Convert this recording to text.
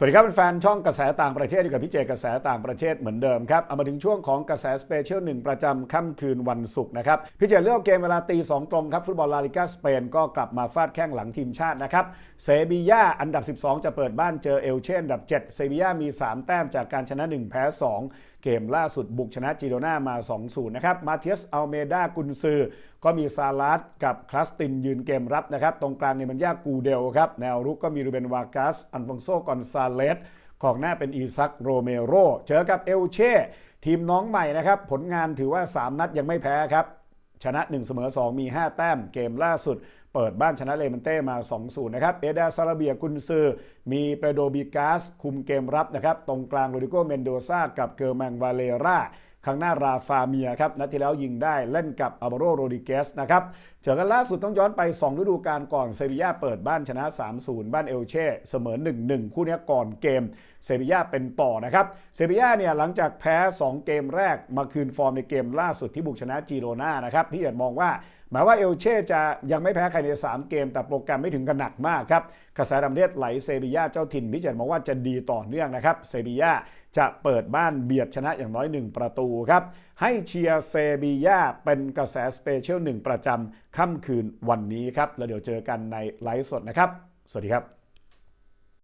สวัสดีครับเป็นแฟนช่องกระแสต่างประเทศอยู่กับพี่เจกระแสต่างประเทศเหมือนเดิมครับเอามาถึงช่วงของกระแสสเปเชียลหนึ่งประจำค่ำคืนวันศุกร์นะครับพี่เจเลือกเกมเวลาตีสองตรงครับฟุตบอลลาลิกาสเปนก็กลับมาฟาดแข้งหลังทีมชาตินะครับเซบีย่าอันดับ 12 จะเปิดบ้านเจอเอลเช่อันดับ 7 เซบีย่ามี 3 แต้มจากการชนะ 1 แพ้ 2 เกมล่าสุดบุกชนะจิโรนามา 2-0 นะครับมาเทียสอัลเมดากุนซือก็มีซาลาสกับคลาสตินยืนเกมรับนะครับ ตรงกลางในมันยากูเดลครับ แนวรุกก็มีรูเบนวากัส อันฟองโซกอนซาเลสของหน้าเป็นอีซักโรเมโรเจอกับเอลเช่ทีมน้องใหม่นะครับ ผลงานถือว่า 3 นัดยังไม่แพ้ครับ ชนะ 1 เสมอ 2 มี 5 แต้มเกมล่าสุด เปิดบ้านชนะเลมันเต้มา 2-0 นะครับ เอเดาซาลาเบียกุนซือ มีเปโดบิกาสคุมเกมรับนะครับ ตรงกลางโรดิโกเมนโดซากับเกอร์แมงวาเลรา ครั้งหน้าราฟาเมียครับนัดที่แล้วยิงได้เล่นกับอัลบาโรโรดิเกสนะครับเจอกันล่าสุดต้องย้อนไป 2 ฤดูกาลก่อนเซบีย่าเปิดบ้านชนะ 3-0 บ้านเอลเช่เสมอ 1-1 คู่นี้ก่อนเกมเซบีย่าเป็นต่อนะครับเซบีย่าเนี่ยหลังจากแพ้ 2 เกมแรกมาคืนฟอร์มในเกมล่าสุดที่บุกชนะจีโรนานะครับพี่เอียดมองว่า หมายว่าเอลเช่จะยังไม่แพ้ใครใน 3 เกม แต่โปรแกรมไม่ถึงกันหนักมากครับกระแสดำเลียดไหลเซบีย่าเจ้าถิ่นพี่เอียดมองว่าจะดีต่อเนื่องนะครับเซบีย่าจะเปิดบ้านเบียดชนะอย่างน้อย 1 ประตูครับให้เชียร์เซบีย่าเป็นกระแสสเปเชียลหนึ่งประจำค่ำคืนวันนี้ครับแล้วเดี๋ยวเจอกันในไลฟ์สดนะครับ สวัสดีครับ